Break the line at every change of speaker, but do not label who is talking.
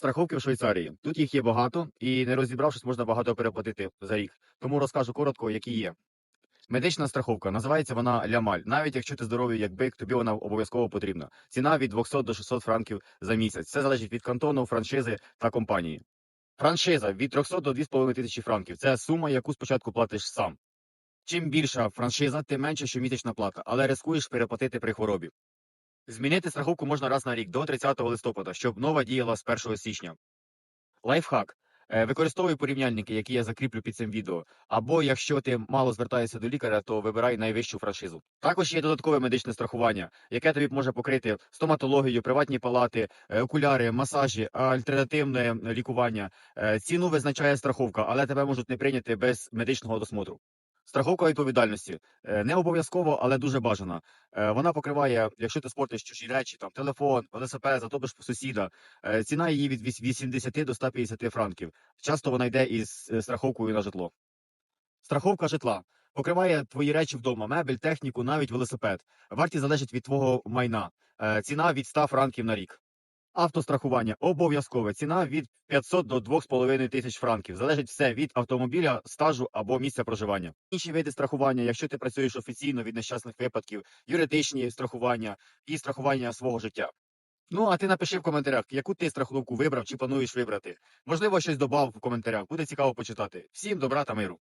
Страховки в Швейцарії. Тут їх є багато, і не розібравшись, можна багато переплатити за рік. Тому розкажу коротко, які є. Медична страховка називається вона лямаль. Навіть якщо ти здоровий як бик, тобі вона обов'язково потрібна. Ціна від 200 до 600 франків за місяць. Це залежить від кантону, франшизи та компанії. Франшиза від 300 до 2,5 тисячі франків. Це сума, яку спочатку платиш сам. Чим більша франшиза, тим менше щомісячна плата, але рискуєш переплатити при хворобі. Змінити страховку можна раз на рік до 30 листопада, щоб нова діяла з 1 січня. Лайфхак. Е, Використовуй порівняльники, які я закріплю під цим відео. Або якщо ти мало звертаєшся до лікаря, то вибирай найвищу франшизу. Також є додаткове медичне страхування, яке тобі може покрити стоматологію, приватні палати, е, окуляри, масажі, альтернативне лікування. Е, Ціну визначає страховка, але тебе можуть не прийняти без медичного досмотру. Страховка відповідальності Е, не обов'язково, але дуже бажана. Е, Вона покриває, якщо ти спортиш чужі речі, там телефон, велосипед, затопиш сусіда. Е, Ціна її від віс- 80 до 150 франків. Часто вона йде із страховкою на житло. Страховка житла покриває твої речі вдома, мебель, техніку, навіть велосипед. Вартість залежить від твого майна. Ціна від 100 франків на рік. Автострахування обов'язкове. Ціна від 500 до 2,5 тисяч франків. Залежить все від автомобіля, стажу або місця проживання. Інші види страхування, якщо ти працюєш офіційно від нещасних випадків, юридичні страхування і страхування свого життя. Ну, а ти напиши в коментарях, яку ти страховку вибрав чи плануєш вибрати. Можливо, щось додав в коментарях. Буде цікаво почитати. Всім добра та миру.